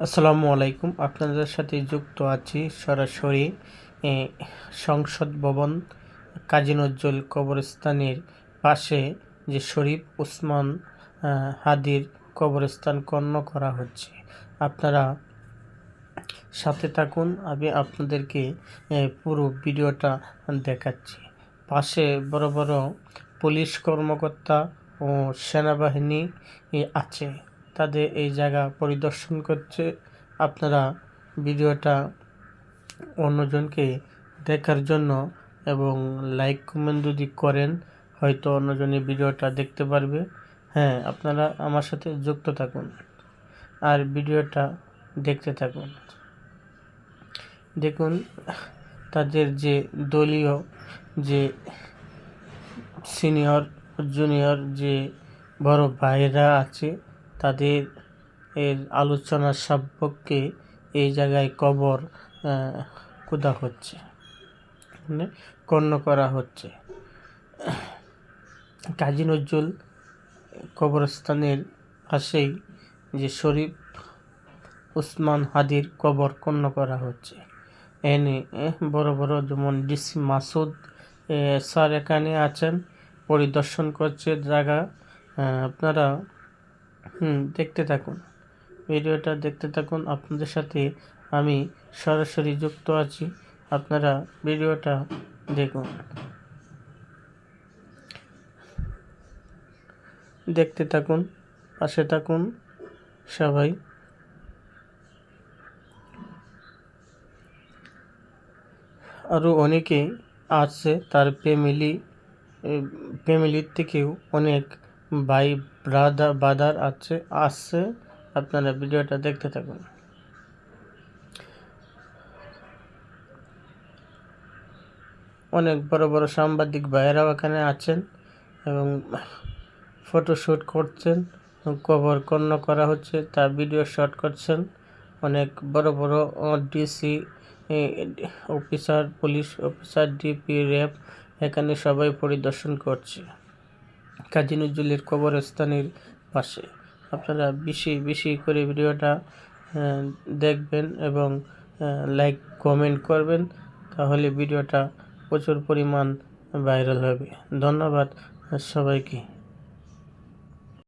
আসসালামু আলাইকুম। আপনাদের সাথে যুক্ত আছি সরাসরি সংসদ ভবন কাজী নজরুল কবরস্থানের পাশে যে শরীফ ওসমান আহ, হাদির কবরস্থান কর্ণ করা হচ্ছে। আপনারা সাথে থাকুন আমি আপনাদেরকে পুরো ভিডিওটা দেখাচ্ছি। পাশে বড় বড় পুলিশ কর্মকর্তা ও সেনাবাহিনী আছে। তাদের এই জায়গা পরিদর্শন করছে। আপনারা ভিডিওটা অন্যজনকে দেখার জন্য এবং লাইক কমেন্ট যদি করেন, হয়তো অন্যজনের ভিডিওটা দেখতে পারবে। হ্যাঁ আপনারা আমার সাথে যুক্ত থাকুন আর ভিডিওটা দেখতে থাকুন। দেখুন, তাদের যে দলীয়, যে সিনিয়র জুনিয়র যে বড় ভাইরা আছে তাদের এর আলোচনার সাপেক্ষে এই জায়গায় কবর খোদা হচ্ছে মানে কর্ণ করা হচ্ছে। কাজী নজরুল কবরস্থানের পাশেই যে শরীফ উসমান হাদির কবর কর্ণ করা হচ্ছে। এনে বড় বড় যেমন ডিসি মাসুদ স্যার এখানে আছেন, পরিদর্শন করছে জায়গা। আপনারা হুম, দেখতে থাকুন। ভিডিওটা দেখতে থাকুন। আপনাদের সাথে আমি সরাসরি যুক্ত আছি। আপনারা ভিডিওটা দেখুন। দেখতে থাকুন, পাশে থাকুন সবাই। আরও অনেকে আছে, তার ফ্যামিলি ফ্যামিলির থেকেও অনেক ভাই ব্রাদার বাদার আছে আসছে আপনারা ভিডিওটা দেখতে থাকুন। অনেক বড় বড় সাংবাদিক ভাইয়েরাও এখানে আছেন এবং ফটোশ্যুট করছেন কভার কর্ণ করা হচ্ছে তার ভিডিও শট করছেন। অনেক বড় বড় DC officer police officer DP RAB এখানে সবাই পরিদর্শন করছে। কাজী নজরুলের কবরস্থানের পাশে। আপনারা বেশি বেশি করে ভিডিওটা দেখবেন এবং লাইক কমেন্ট করবেন, তাহলে ভিডিওটা প্রচুর পরিমাণ ভাইরাল হবে। ধন্যবাদ সবাইকে।